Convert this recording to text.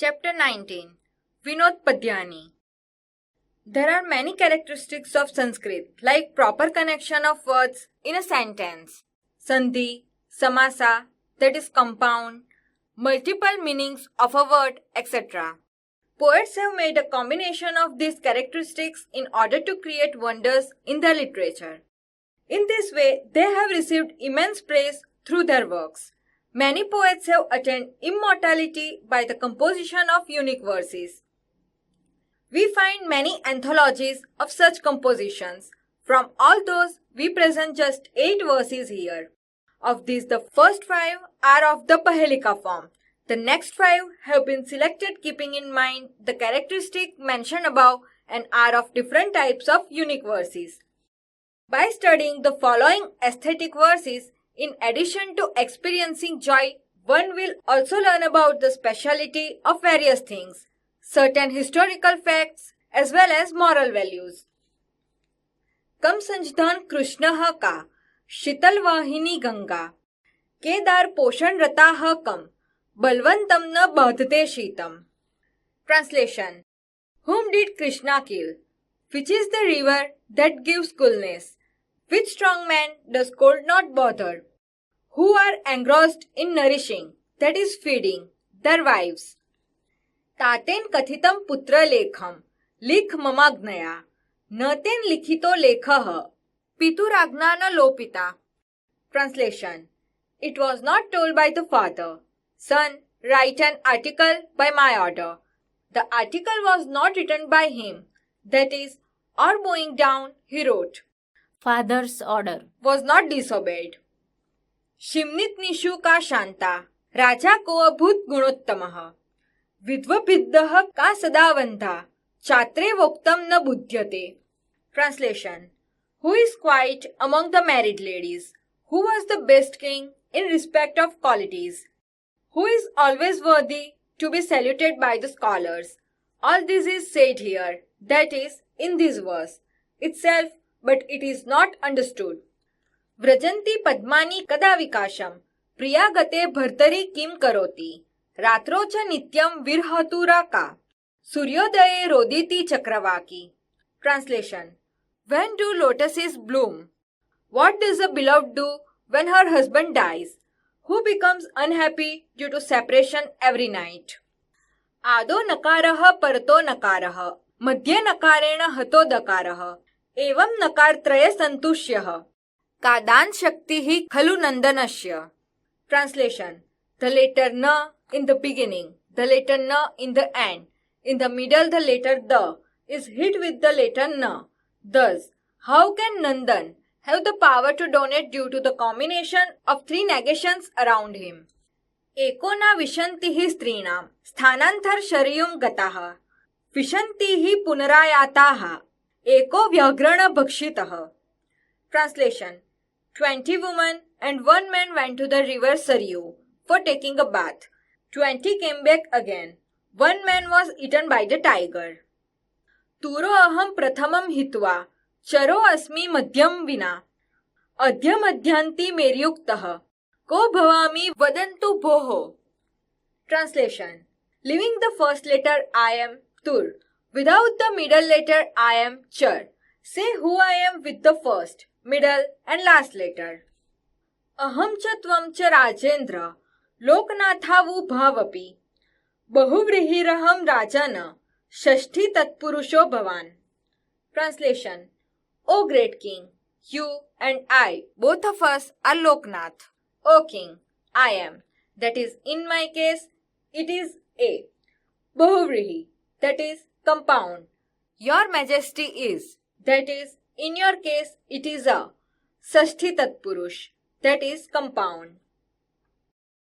Chapter 19 Vinod Padyani There are many characteristics of Sanskrit, like proper connection of words in a sentence, sandhi, samasa, that is compound, multiple meanings of a word, etc. Poets have made a combination of these characteristics in order to create wonders in their literature. In this way, they have received immense praise through their works. Many poets have attained immortality by the composition of unique verses. We find many anthologies of such compositions. From all those, we present just eight verses here. Of these, the first five are of the Pahelika form. The next five have been selected keeping in mind the characteristic mentioned above and are of different types of unique verses. By studying the following aesthetic verses, in addition to experiencing joy, one will also learn about the speciality of various things, certain historical facts, as well as moral values. कम संजधान कृष्ण का शीतल वाहिनी गंगा केदार पोषण रता कम बलवंतम न बाधते शीतम translation Whom did Krishna kill? Which is the river that gives coolness? Which strong man does cold not bother? Who are engrossed in nourishing, that is feeding, their wives? तातेन कथितं पुत्रलेखं लिख ममाज्ञया न तेन लिखितो लेखः पितुराज्ञा न लोपिता Translation It was not told by the father. Son, write an article by my order. The article was not written by him. That is, or bowing down, he wrote. father's order. was not disobeyed. शिमनित Nishu का शांता राजा को अभूत गुणोत्तम विद्वभिद्ध का सदावंता चात्रे वोक्तम न बुध्यते translation who is quite among the married ladies who was the best king in respect of qualities who is always worthy to be सेल्यूटेड by the scholars all this is said here that is in this verse itself but it is not understood. व्रजन्ति पद्मानि कदा विकाशम प्रिया गते भर्तरी किम करोति रात्रो च नित्यम विरहतुरा का सूर्योदये रोदिति चक्रवाकी translation When do lotuses bloom? What does a beloved do when her husband dies? Who becomes unhappy due to separation every night? आदो नकारः परतो नकारः मध्ये नकारेण हतो दकारः एवं नकार त्रय संतुष्य। कादान शक्ति ही खलु नंदनश्य translation the letter N in the beginning the letter N in the end in the middle the letter the is hit with the letter N thus how can Nandan have the power to donate due to the combination of three negations around him एकोना विशंति ही स्त्रीणाम स्थानांतर शरीयम गता विशंति ही पुनरायाता એકો વ્યગ્રણ ભક્ષિત translation twenty woman and one man went to the river Sarayu for taking a bath twenty came back again one man was eaten by the tiger તુરો અહમ પ્રથમમ હિત્વા ચરો અસ્મી મધ્યમ વિના અધ્ય મધ્યાંતિ મેરયુક્ત કો ભવામી વદંતુ ભોહો translation living the first letter I am તુર Without the middle letter I am Chur. Say who I am with the first, middle and last letter. Aham cha tvam cha Rajendra Loknathavu bhavapi Bahuvrihiraham Rajana Shashti Tatpurusho Bhavan. Translation O great king, you and I, both of us are Loknath. O king, I am. That is, in my case, it is A. Bahuvrihi, that is, compound. Your majesty is that is in your case it is a sashti tatpurush that is compound